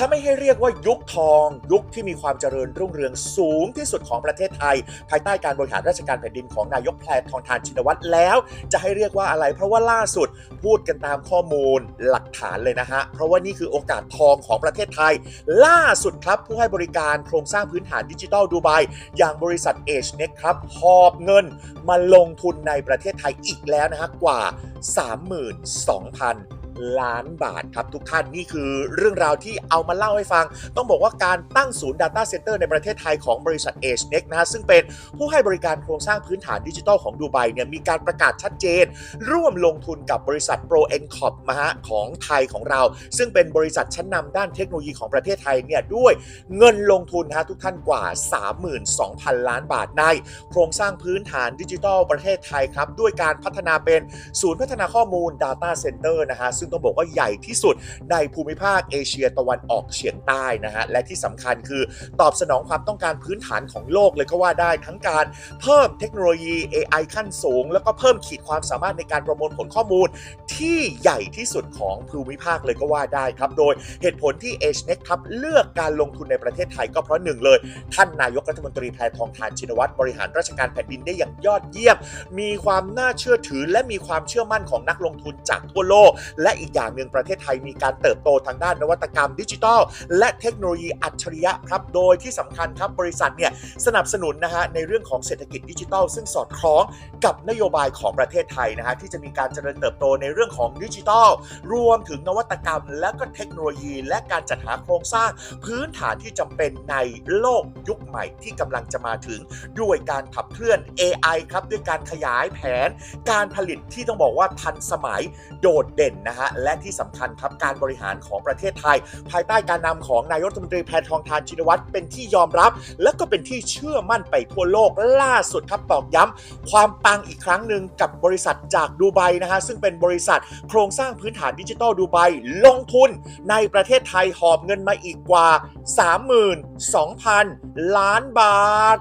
ถ้าไม่ให้เรียกว่ายุคทอง ยุคที่มีความเจริญรุ่งเรืองสูงที่สุดของประเทศไทย ภายใต้การบริหารราชการแผ่นดินของนายกแพทองทานชินวัตรแล้ว จะให้เรียกว่าอะไร เพราะว่าล่าสุดพูดกันตามข้อมูลหลักฐานเลยนะฮะ เพราะว่านี่คือโอกาสทองของประเทศไทย ล่าสุดครับผู้ให้บริการโครงสร้างพื้นฐานดิจิทัลดูไบอย่างบริษัท Age Next ครับหอบเงินมาลงทุนในประเทศไทยอีกแล้วนะฮะกว่า 32,000 ล้านบาทครับทุกท่านนี่คือเรื่องราวที่เอามาเล่าให้ฟัง ต้องบอกว่าการตั้งศูนย์ Data Center ในประเทศไทยของบริษัท Age n e x นะฮะซึ่งเป็นผู้ให้บริการโครงสร้างพื้นฐานดิจิทัลของดูไบเนี่ยมีการประกาศชัดเจน ร่วมลงทุนกับบริษัท Pro e n c o p มาฮะของไทยของเรา ซึ่งเป็นบริษัทชั้นนำด้านเทคโนโลยีของประเทศไทยเนี่ยด้วยเงินลงทุนนะฮะทุกท่านกว่า 32,000 ล้านบาทในโครงสร้างพื้นฐานดิจิทัลประเทศไทยครับด้วยการพัฒนาเป็นศูนย์พัฒนาข้อมูล Data Center นะฮะซึ่งต้องบอกว่าใหญ่ที่สุดในภูมิภาคเอเชียตะวันออกเฉียงใต้นะฮะและที่สำคัญคือตอบสนองความต้องการพื้นฐานของโลกเลยก็ว่าได้ทั้งการเพิ่มเทคโนโลยี AI ขั้นสูง แล้วก็เพิ่มขีดความสามารถในการประมวลผลข้อมูล ที่ใหญ่ที่สุดของภูมิภาคเลยก็ว่าได้ครับโดยเหตุผลที่ H n e x ครับเลือกการลงทุนในประเทศไทยก็เพราะหนึ่งเลย ท่านนายกรัฐมนตรีแพทองทานชินวัตรบริหารราชการแผ่นดินได้อย่างยอดเยี่ยม มีความน่าเชื่อถือและมีความเชื่อมั่นของนักลงทุนจากทั่วโลก และอีกอย่างหนึ่งประเทศไทยมีการเติบโตทางด้านนวัตกรรมดิจิทัล และเทคโนโลยีอัจฉริยะครับ โดยที่สำคัญครับบริษัทเนี่ยสนับสนุนนะฮะในเรื่องของเศรษฐกิจดิจิทัล ซึ่งสอดคล้องกับนโยบายของประเทศไทยนะฮะที่จะมีการเจริญเติบโตในเรื่องของดิจิทัล รวมถึงนวัตกรรม และก็เทคโนโลยี และการจัดหาโครงสร้าง พื้นฐานที่จำเป็นในโลกยุคใหม่ที่กำลังจะมาถึง ด้วยการขับเคลื่อน AI ครับด้วยการขยายแผน การผลิตที่ต้องบอกว่าทันสมัยโดดเด่นนะฮะและที่สำคัญครับการบริหารของประเทศไทย ภายใต้การนำของนายกรัฐมนตรีแพทองทานชินวัตรเป็นที่ยอมรับ และก็เป็นที่เชื่อมั่นไปทั่วโลกล่าสุดครับตอกย้ำความปังอีกครั้งหนึ่งกับบริษัทจากดูไบนะฮะซึ่งเป็นบริษัทโครงสร้างพื้นฐานดิจิทัลดูไบลงทุนในประเทศไทยหอบเงินมาอีกกว่า 32,000 ล้านบาท